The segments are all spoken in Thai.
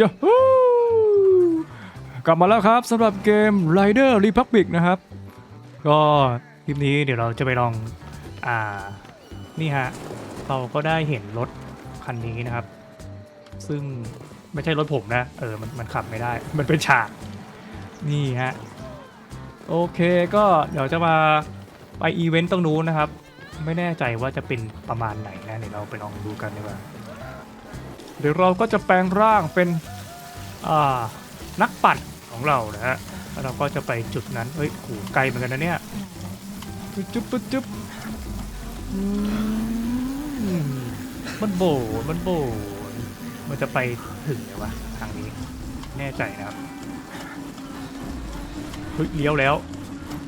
ยาฮูกลับมาแล้วครับสำหรับเกม Rider Republic นะครับ ก็คลิปนี้เดี๋ยวเราจะไปลอง อ่า นี่ฮะ เราก็ได้เห็นรถคันนี้นะครับ ซึ่งไม่ใช่รถผมนะ เออ มันมันขับไม่ได้ มันเป็นฉาก นี่ฮะ โอเคก็เดี๋ยวจะมาไปอีเวนต์ตรงนู้นนะครับ ไม่แน่ใจว่าจะเป็นประมาณไหนนะ เดี๋ยวเราไปลองดูกันดีกว่า เดี๋ยวเราก็จะแปลงร่างเป็นนักปั่นของเรานะฮะแล้วเราก็จะไปจุดนั้นเฮ้ยโหไกลเหมือนกันนะเนี่ยจุ๊บจุ๊บจุ๊บจุ๊บมันโบนมันโบนมันจะไปถึงไหมวะทางนี้แน่ใจนะครับเฮ้ยเลี้ยวแล้ว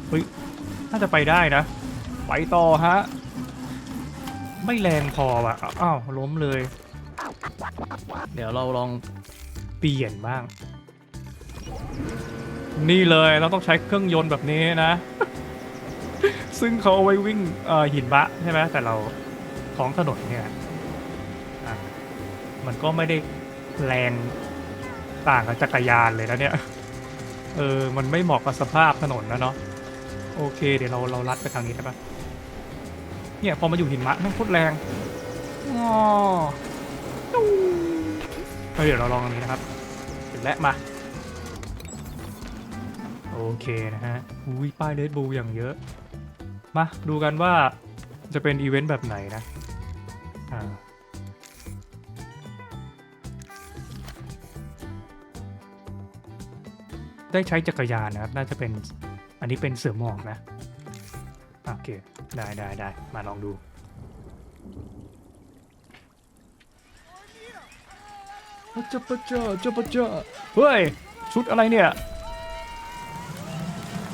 เฮ้ยน่าจะไปได้นะ ไปต่อฮะ ไม่แรงพอว่ะอ้าวล้มเลย ดี๋ยวเราลองเปลี่ยนบ้าง นี่เลยเราต้องใช้เครื่องยนต์แบบนี้นะ ซึ่งเขาเอาไว้วิ่งหินบะใช่ไหมแต่เราท้องถนนเนี่ยมันก็ไม่ได้แรงต่างกับจักรยานเลยนะเนี่ย เออ มันไม่เหมาะกับสภาพถนนนะเนาะ โอเค เดี๋ยวเราเราลัดไปทางนี้ได้ปะเนี่ยพอมาอยู่หินมะแม่งโคตรแรงงอ เฮ้ยเดี๋ยวเราลองอันนี้นะครับถึงแล้วมา โอเคนะฮะอุ้ยป้ายเลดบูอย่างเยอะ มาดูกันว่าจะเป็นอีเวนต์แบบไหนนะอ่าได้ใช้จักรยานนะครับ น่าจะเป็น อันนี้เป็นเสือหมอบนะ โอเค ได้ได้ได้มาลองดู เจ้าปะเจ้าเจ้าปะเจ้าเฮ้ย ชุดอะไรเนี่ย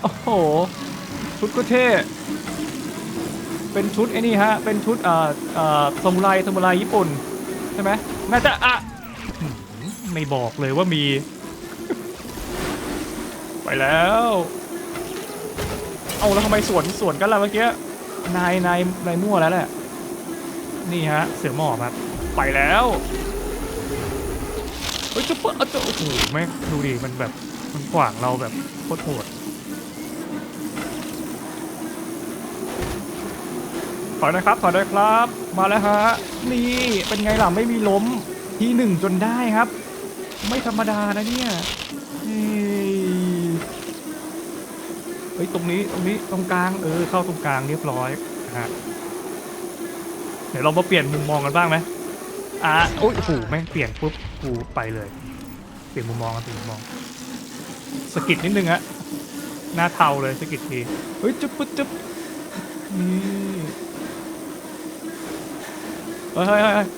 โอ้โห ชุดก็เท่ เป็นชุดไอ้นี่ฮะ เป็นชุดอ่อเอ่อซามูไรซามูไรญี่ปุ่น ใช่ไหมน่าจะอะไม่บอกเลยว่ามี ไปแล้ว เอาแล้วทำไมสวนสวนกันล่ะเมื่อกี้ นายนายนายมั่วแล้วแหละ นี่ฮะ เสือหมอบครับ ไปแล้ว ฮ้ยจะเปิดเอาจะโอ้โหแม่งดูดิมันแบบมันขวางเราแบบโคตรโหดถอยนะครับถอยเลยครับ มาแล้วฮะนี่เป็นไงล่ะไม่มีล้มทีหนึ่งจนได้ครับ ไม่ธรรมดานะเนี่ยเฮ้ยเฮ้ยตรงนี้ตรงนี้ตรงกลางเออเข้าตรงกลางเรียบร้อยฮะเดี๋ยวเรามาเปลี่ยนมุมมองกันบ้างไหมอะโอ้ยโอ้โหแม่งเปลี่ยนปุ๊บ กูไปเลยเปลี่ยนมุมมองกันเปลี่ยนมุมมองสกิดนิดนึงอะหน้าเทาเลยสกิดทีเฮ้ยจุ๊บปุ๊บจุ๊บนี่เฮ้ยเฮ้ยเฮ้ยเฮ้ย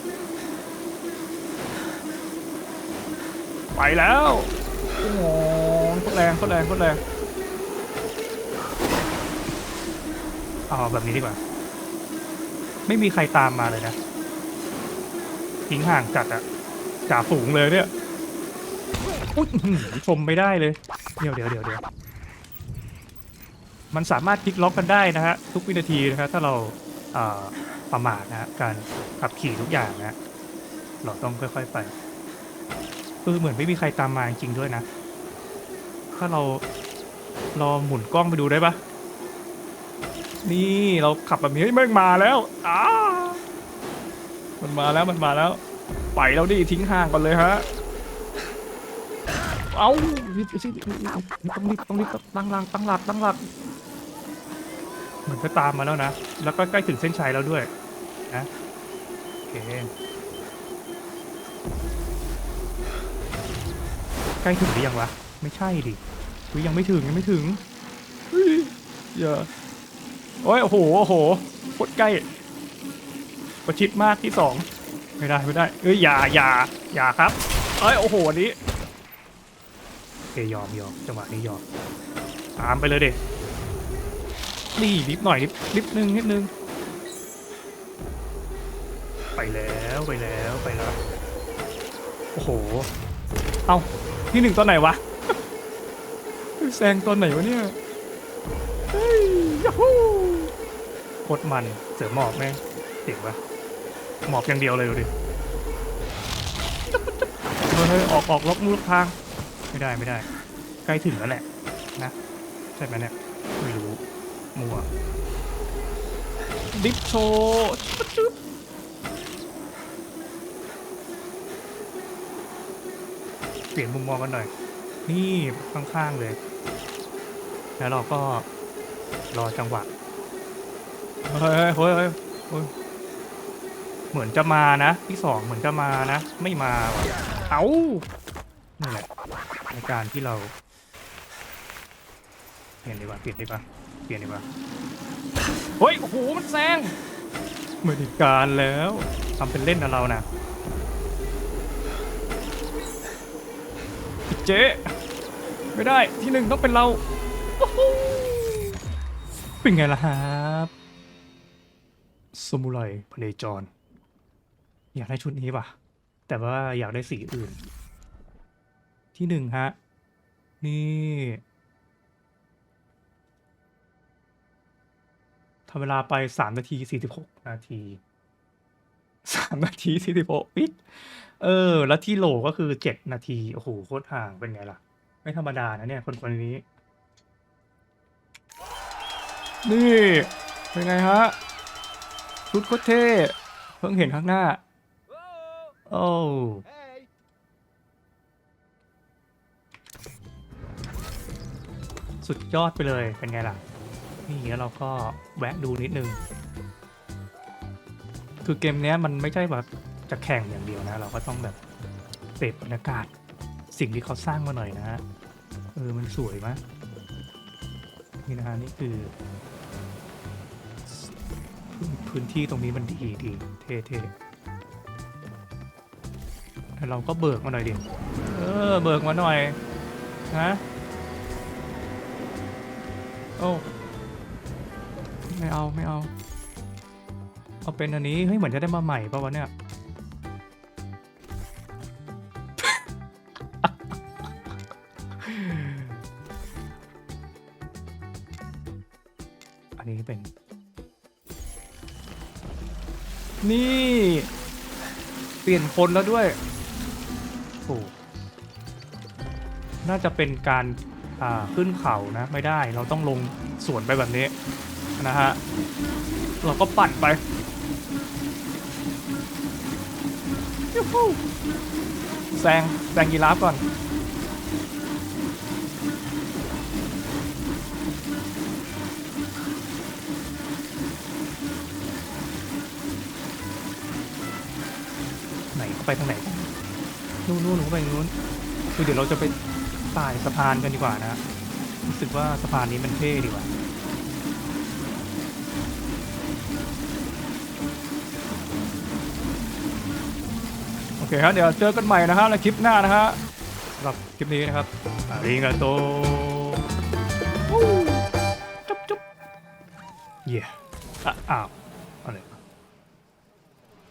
ไปแล้วโอ้โหโคตรแรงโคตรแรงโคตรแรงเอาแบบนี้ดีกว่า ไม่มีใครตามมาเลยนะทิ้งห่างจัดอะ จ่าฝูงเลยเนี่ยอุ๊ยชมไม่ได้เลย เดี๋ยวเดี๋ยวเดี๋ยวเดี๋ยวมันสามารถพลิกล็อกกันได้นะฮะทุกวินาทีนะฮะถ้าเราเประมาทนะฮะการขับขี่ทุกอย่างนะเราต้องค่อยๆไปคือเหมือนไม่มีใครตามมาจริงด้วยนะ ถ้าเราลองหมุนกล้องไปดูได้ปะนี่เราขับแบบนี้เฮ้ยแม่งมาแล้วอ้ามันมาแล้วมันมาแล้ว ไปแล้วดิทิ้งห่างก่อนเลยฮะ เอารีบสิต้องรีบต้องรีบตั้งหลักตั้งหลักตั้งหลักเหมือนจะตามมาแล้วนะ แล้วก็ใกล้ถึงเส้นชัยแล้วด้วยนะโอเคใกล้ถึงหรือยังวะ ไม่ใช่ดิอุ๊ยยังไม่ถึงยังไม่ถึงเฮ้ยอย่าโอ้ยโอ้โหโอ้โหโคตรใกล้ ประชิดมากที่สอง ไม่ได้ไม่ได้เอ้ยอย่าอย่าอย่าครับเอ้ยโอ้โหอันนี้โอเคยอมยอมจังหวะนี้ยอมตามไปเลยเด็นี่นิดหน่อยนิดนิดนึงนิดนึงไปแล้วไปแล้วไปแล้วโอ้โหเอาที่หนึ่งตอนไหนวะแซงตอนไหนวะเนี่ยเฮ้ยยัฮูโคตรมันเสือหมอบแม่งเจ๋งปะ หมอบอย่างเดียวเลยดูดิเฮ้ยเฮ้ยออกออกล็อกมือล็อกทาง ไม่ได้ไม่ได้ ใกล้ถึงแล้วแหละนะใช่ไหมเนี่ยไม่รู้มัวดิฟโชว์จุ๊บจุ๊บเปลี่ยนมุมมองกันหน่อย นี่ข้างๆเลย แล้วเราก็รอจังหวะเฮ้ยเฮ้ยเฮ้ย เหมือนจะมานะที่สองเหมือนจะมานะ ไม่มาว่ะเอ้านี่แหละในการที่เรา เปลี่ยนดีกว่าเปลี่ยนดีกว่าเปลี่ยนดีกว่าเฮ้ยโอ้โหมันแซงไม่ได้การแล้วทำเป็นเล่นนะเรานะเจ๊ไม่ได้ที่หนึ่งต้องเป็นเราเป็นไงล่ะครับสมุไรพเนจร อยากได้ชุดนี้ป่ะ แต่ว่าอยากได้สีอื่น ที่หนึ่งฮะ นี่ทำเวลาไปสามนาทีสี่สิบหกนาทีสามนาทีสี่สิบหกปิดเออ แล้วที่โหลก็คือเจ็ดนาที โอ้โห โคตรห่างเป็นไงล่ะ ไม่ธรรมดานะเนี่ย คนคนนี้ นี่ เป็นไงฮะ ชุดโคตรเท่ เพิ่งเห็นข้างหน้า โอ้สุดยอดไปเลยเป็นไงล่ะ นี่แล้วเราก็แวะดูนิดนึง คือเกมนี้มันไม่ใช่แบบจะแข่งอย่างเดียวนะ เราก็ต้องแบบเสพบรรยากาศสิ่งที่เขาสร้างมาหน่อยนะฮะ เออ มันสวยมากนี่นะฮะนี่คือ พื้นที่ตรงนี้มันดีดีเท่เท่ เราก็เบิกมาหน่อยดิ เออ เบิกมาหน่อยนะโอ้ ไม่เอา ไม่เอา เอาเป็นอันนี้ เฮ้ย เหมือนจะได้มาใหม่ป่าวะเนี่ย อันนี้เป็น นี่ เปลี่ยนคนแล้วด้วย โอ้น่าจะเป็นการาขึ้นเขานะ ไม่ได้เราต้องลงสวนไปแบบนี้นะฮะ เราก็ปั่นไปยูฮูแซงแซงยีราฟก่อน ไหนเขาไปทางไหน นนู่นนู่นหนูไปทางนู้นคือเดี๋ยวเราจะไปไต่สะพานกันดีกว่านะรู้สึกว่าสะพานนี้มันเท่ดีกว่าโอเคครับเดี๋ยวเจอกันใหม่นะฮะในคลิปหน้านะฮะสำหรับคลิปนี้นะครับอาริงาโตจุ๊บจุ๊บเย่อะอ้าวอะไร